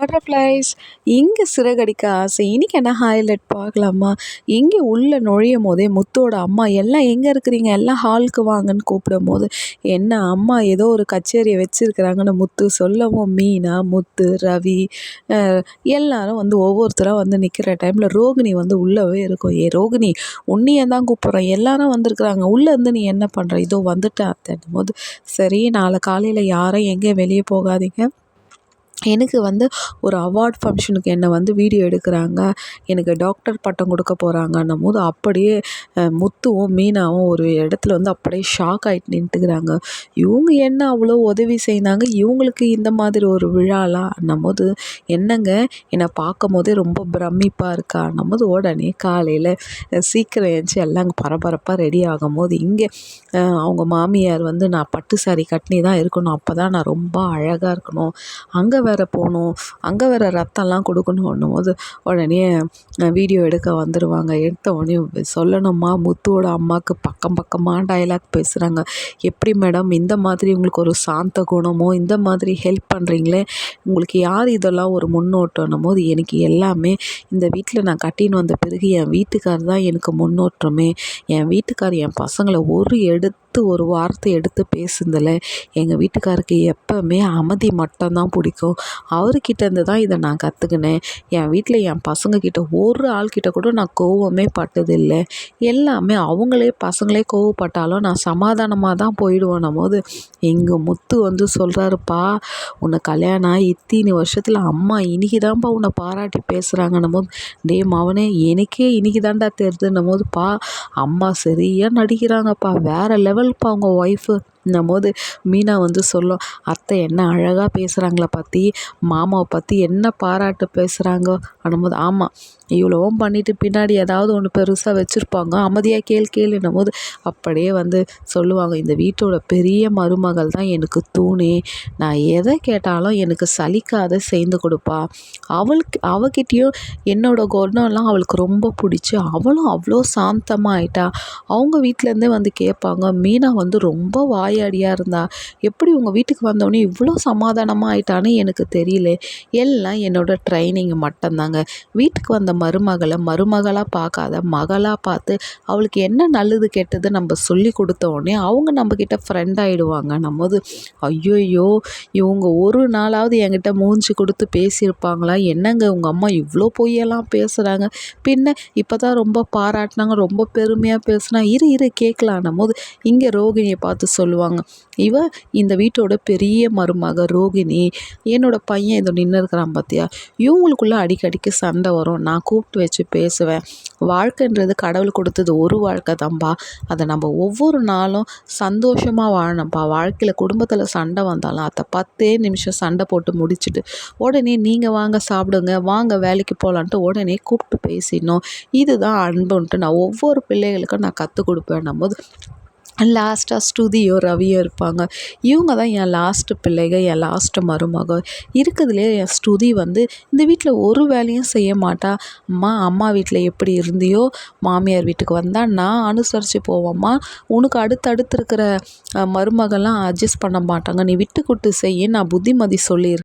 Butterflies இங்கே சிறகடிக்க ஆசை. இன்னைக்கு என்ன ஹைலைட் பார்க்கலாமா? இங்கே உள்ளே நுழையும் போதே முத்தோட அம்மா எல்லாம் எங்கே இருக்கிறீங்க? எல்லாம் ஹாலுக்கு வாங்கன்னு கூப்பிடும் போது என்ன அம்மா ஏதோ ஒரு கச்சேரியை வச்சுருக்குறாங்கன்னு முத்து சொல்லவும். மீனா முத்து ரவி எல்லாரும் வந்து ஒவ்வொருத்தராக வந்து நிற்கிற டைமில் ரோகிணி வந்து உள்ளவே இருக்கும். ஏ ரோகிணி உன்னையே தான் கூப்பிட்றேன் எல்லாரும் வந்திருக்குறாங்க. உள்ளே இருந்து நீ என்ன பண்ணுற இதோ வந்துட்டேன். அத்தன்னும் போது சரி நாளை காலையில் யாரும் எங்கேயும் வெளியே போகாதீங்க. எனக்கு வந்து ஒரு அவார்ட் ஃபங்க்ஷனுக்கு என்னை வந்து வீடியோ எடுக்கிறாங்க. எனக்கு டாக்டர் பட்டம் கொடுக்க போகிறாங்கன்னும் போது அப்படியே முத்துவும் மீனாவும் ஒரு இடத்துல வந்து அப்படியே ஷாக் ஆகிட்டு நின்றுக்கிறாங்க இவங்க என்ன அவ்வளோ உதவி செய்தாங்க இவங்களுக்கு இந்த மாதிரி ஒரு விழாலாம் போது என்னங்க? என்னை பார்க்கும் போதே ரொம்ப பிரமிப்பாக இருக்கான்னும் போது உடனே காலையில் சீக்கிரம் ஏஞ்சி எல்லாம் பரபரப்பாக ரெடி ஆகும் போது இங்கே அவங்க மாமியார் வந்து நான் பட்டு சாரி கட்டினி தான் இருக்கணும். அப்போ தான் நான் ரொம்ப அழகாக இருக்கணும். அங்கே வேறு போகணும் அங்கே வேறு ரத்தம்லாம் கொடுக்கணும் போது உடனே வீடியோ எடுக்க வந்துடுவாங்க எடுத்த உடனே சொல்லணுமா முத்துவோட அம்மாவுக்கு பக்கம் பக்கமாக டைலாக் பேசுகிறாங்க எப்படி மேடம் இந்த மாதிரி உங்களுக்கு ஒரு சாந்த குணமோ இந்த மாதிரி ஹெல்ப் பண்ணுறீங்களே உங்களுக்கு யார் இதெல்லாம் ஒரு முன்னோட்டம்னும் போது எனக்கு எல்லாமே இந்த வீட்டில் நான் கட்டின்னு வந்த பிறகு என் வீட்டுக்கார் தான் எனக்கு முன்னோற்றமே என் வீட்டுக்கார் என் பசங்களை ஒரு எடுத்து ஒரு வார்த்தை எடுத்து பேசுனதில் எங்கள் வீட்டுக்காருக்கு எப்போவுமே அமைதி மட்டும்தான் பிடிக்கும். அவர்கிட்டேருந்து தான் இதை நான் கற்றுக்கினேன் என் வீட்டில் என் பசங்கக்கிட்ட ஒரு ஆள்கிட்ட கூட நான் கோவமே பட்டதில்லை. எல்லாமே அவங்களே பசங்களே கோவப்பட்டாலும் நான் சமாதானமாக தான் போயிடுவேன். போது எங்கள் முத்து வந்து சொல்கிறாருப்பா உன்னை கல்யாணம் ஆகி இத்தினி வருஷத்தில் அம்மா இன்னைக்குதான்ப்பா உன்னை பாராட்டி பேசுகிறாங்கன்னும் போது டே மவனே எனக்கே இன்னைக்கு தான்டா தெரிதுன்னும் போதுப்பா அம்மா சரியாக நடிக்கிறாங்கப்பா. வேறு இப்போ அவங்க ஒய்ஃபு போது மீனா வந்து சொல்லும் அத்தை என்ன அழகாக பேசுகிறாங்கள பற்றி மாமாவை பற்றி என்ன பாராட்டு பேசுகிறாங்க போது ஆமாம் இவ்வளவும் பண்ணிவிட்டு பின்னாடி ஏதாவது ஒன்று பெருசாக வச்சுருப்பாங்க. அமைதியாக கேள் கேளுன்னும் போது அப்படியே வந்து சொல்லுவாங்க. இந்த வீட்டோட பெரிய மருமகள் தான் எனக்கு தூணே. நான் எதை கேட்டாலும் எனக்கு சலிக்காத செய்து கொடுப்பா. அவளுக்கு அவகிட்டேயும் என்னோட குணம்லாம் அவளுக்கு ரொம்ப பிடிச்சி அவளும் அவ்வளோ சாந்தமாக ஆயிட்டா. அவங்க வீட்டிலேருந்தே வந்து கேட்பாங்க மீனா வந்து ரொம்ப வாயாடியாக இருந்தா. எப்படி உங்கள் வீட்டுக்கு வந்தோடனே இவ்வளோ சமாதானமாக ஆயிட்டான்னு எனக்கு தெரியல. எல்லாம் என்னோட ட்ரைனிங் மட்டும்தாங்க. வீட்டுக்கு வந்த மருமகளை மருமகளாக பார்க்காத மகளாக பார்த்து அவளுக்கு என்ன நல்லது கெட்டது நம்ம சொல்லி கொடுத்தோடனே அவங்க நம்மக்கிட்ட ஃப்ரெண்ட் ஆகிடுவாங்க நம்மது ஐயோயோ இவங்க ஒரு நாளாவது என்கிட்ட மூஞ்சி கொடுத்து பேசியிருப்பாங்களா? என்னங்க உங்கள் அம்மா இவ்வளோ பொய்யெல்லாம் பேசுகிறாங்க பின்ன இப்போ தான் ரொம்ப பாராட்டினாங்க ரொம்ப பெருமையாக பேசுனா இரு இரு கேட்கலான்னும் போது இங்கே ரோகிணியை பார்த்து சொல்லுவாங்க இவ இந்த வீட்டோட பெரிய மருமக ரோகிணி என்னோடய பையன் இதோ நின்று இருக்கிறான் பார்த்தியா இவங்களுக்குள்ளே அடிக்கடிக்கு சண்டை வரும். நான் கூப்பிட்டு வச்சு பேசுவேன். வாழ்க்கைன்றது கடவுள் கொடுத்தது ஒரு வாழ்க்கை தான்ப்பா அதை நம்ம ஒவ்வொரு நாளும் சந்தோஷமாக வாழணும்ப்பா வாழ்க்கையில் குடும்பத்தில் சண்டை வந்தாலும் அதை பத்தே நிமிஷம் சண்டை போட்டு முடிச்சுட்டு உடனே நீங்கள் வாங்க சாப்பிடுங்க வாங்க வேலைக்கு போகலான்ட்டு உடனே கூப்பிட்டு பேசிடணும். இதுதான் அன்புன்ட்டு நான் ஒவ்வொரு பிள்ளைகளுக்கும் நான் கற்றுக் கொடுப்பேன். போது லாஸ்ட்டாக ஸ்ருதியோ ரவியோ இருப்பாங்க. இவங்க தான் என் லாஸ்ட்டு பிள்ளைக என் லாஸ்ட்டு மருமக. இருக்கிறதுலே என் ஸ்ருதி வந்து இந்த வீட்டில் ஒரு வேலையும் செய்ய மாட்டா. அம்மா அம்மா வீட்டில் எப்படி இருந்தியோ மாமியார் வீட்டுக்கு வந்தால் நான் அனுசரித்து போவோம்மா. உனக்கு அடுத்தடுத்து இருக்கிற மருமகள்லாம் அட்ஜஸ்ட் பண்ண மாட்டாங்க. நீ விட்டு கொடுத்து செய்ய நான் புத்திமதி சொல்லியிருக்கேன்.